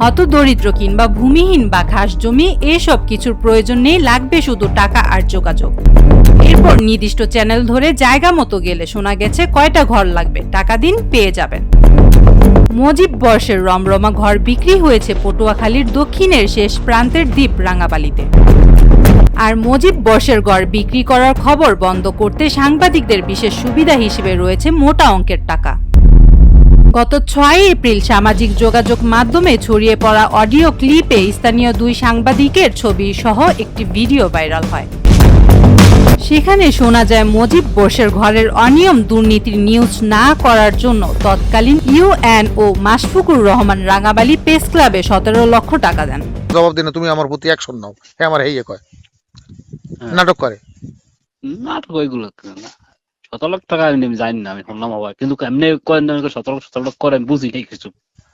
হত দরিদ্র কিংবা ভূমিহীন বা ঘাস জমি, এসব কিছুর প্রয়োজন নেই, লাগবে শুধু টাকা আর যোগাযোগ। এরপর নির্দিষ্ট চ্যানেল ধরে জায়গা মতো গেলে শোনা গেছে কয়টা ঘর লাগবে, টাকা দিন, পেয়ে যাবেন। মজিব বর্ষের রমরমা ঘর বিক্রি হয়েছে পটুয়াখালীর দক্ষিণের শেষ প্রান্তের দ্বীপ রাঙাবালিতে। আর মজিব বর্ষের গড় বিক্রি করার খবর বন্ধ করতে সাংবাদিকদের বিশেষ সুবিধা হিসেবে রয়েছে মোটা অঙ্কের টাকা। গত ছয় এপ্রিল সামাজিক যোগাযোগ মাধ্যমে ছড়িয়ে পড়া অডিও ক্লিপে স্থানীয় দুই সাংবাদিকের ছবি সহ একটি ভিডিও ভাইরাল হয়। সেখানে শোনা যায় মজিব বোসের ঘরের অনিয়ম দুর্নীতির নিউজ না করার জন্য তৎকালীন UNO Mashfukur Rahman Rangabali press club সতেরো লক্ষ টাকা দেন। জবাব দিনে তুমি আমার প্রতি অ্যাকশন নাও। হ্যাঁ আমার হেয়ে কয়। হ্যাঁ। নাটক করে। নাটক ওইগুলো না। সতেরো লাখ টাকা আমি জানি না আমি শুনলাম আবার। কিন্তু এমনি করেন না সতেরো লাখ সতেরো লাখ করে আমি বুঝি নাই কিছু।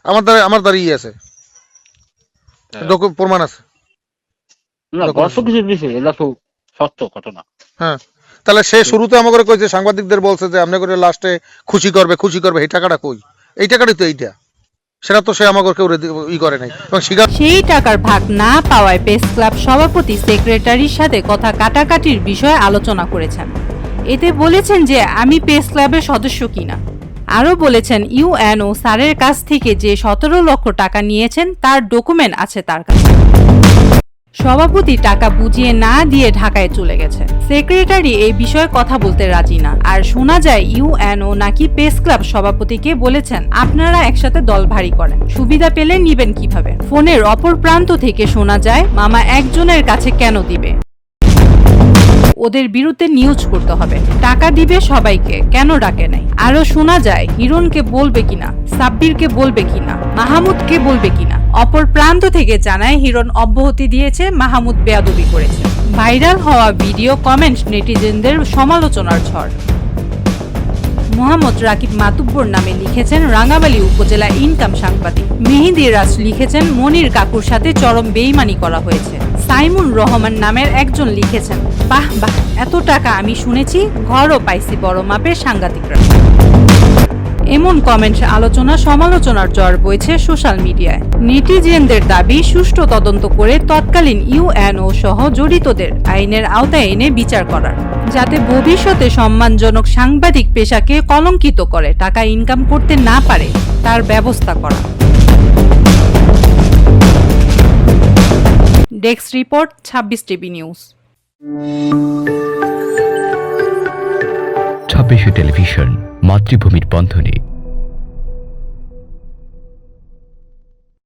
আমার দ্বারা আমার দ্বারা ইয়ে আছে। হ্যাঁ। প্রমাণ আছে। না গল্প কিছু বিষয় এগুলা তো সত্য ঘটনা। হ্যাঁ। তাহলে সে শুরুতে আমাকে কইছে সাংবাদিকদের বলছে যে আপনি করে লাস্টে খুশি করবে খুশি করবে এই টাকাটা কই? এই টাকাটাই তো এইটা। সেটা তো সে আমাকে কেউ ই করে নাই। সেই টাকার ভাগ না পাওয়ায় প্রেস ক্লাব সভাপতি সেক্রেটারির সাথে কথা কাটাকাটির বিষয়ে আলোচনা করেছেন। এতে বলেছেন যে আমি প্রেস ক্লাবের সদস্য কিনা। আরও বলেছেন ইউএনও স্যারের কাছ থেকে যে সতেরো লক্ষ টাকা নিয়েছেন, তার ডকুমেন্ট আছে তার কাছে। সভাপতি টাকা বুঝিয়ে না দিয়ে ঢাকায় চলে গেছে। সেক্রেটারি এই বিষয়ে কথা বলতে রাজি না। আর শোনা যায় ইউএনও নাকি প্রেস ক্লাব সভাপতিকে বলেছেন, আপনারা একসাথে দল ভারী করেন। সুবিধা পেলে নিবেন কীভাবে? ফোনের অপর প্রান্ত থেকে শোনা যায়, মামা একজনের কাছে কেন দিবে? ওদের বিরুদ্ধে নিউজ করতে হবে। টাকা দিবে সবাইকে, কেন ডাকে নাই? আরও শোনা যায়, হিরণকে বলবে কিনা, সাব্বিরকে বলবে কিনা, মাহমুদকে বলবে কিনা। অপর প্রান্ত থেকে জানায়, হিরণ অব্যাহতি দিয়েছে, মাহমুদ বেয়াদবি করেছে। ভাইরাল হওয়া ভিডিও কমেন্ট নেটিজেনদের সমালোচনার ঝড়। মোহাম্মদ রাকিব মাতুব্বর নামে লিখেছেন রাঙ্গাবালী উপজেলা ইনকাম সাংবাদিক। মেহেদি রাজ লিখেছেন মনির কাকুর সাথে চরম বেইমানি করা হয়েছে। সাইমুন রহমান নামের একজন লিখেছেন, বাহ বাহ, এত টাকা আমি শুনেছি, ঘরও পাইছি বড় মাপের সাংঘাতিকরা এমন কমেন্ট আলোচনা, সমালোচনার জ্বর বইছে সোশ্যাল মিডিয়ায়। নেটিজেনদের দাবি, সুষ্ঠু তদন্ত করে তৎকালীন ইউএনও সহ জড়িতদের আইনের আওতায় এনে বিচার করার। যাতে ভবিষ্যতে সম্মানজনক সাংবাদিক পেশাকে কলঙ্কিত করে, টাকা ইনকাম করতে না পারে, তার ব্যবস্থা করা। ডেক্স রিপোর্ট, ছাব্বিশ টিভি নিউজ। ছাব্বিশে টেলিভিশন, মাতৃভূমির বন্ধনে।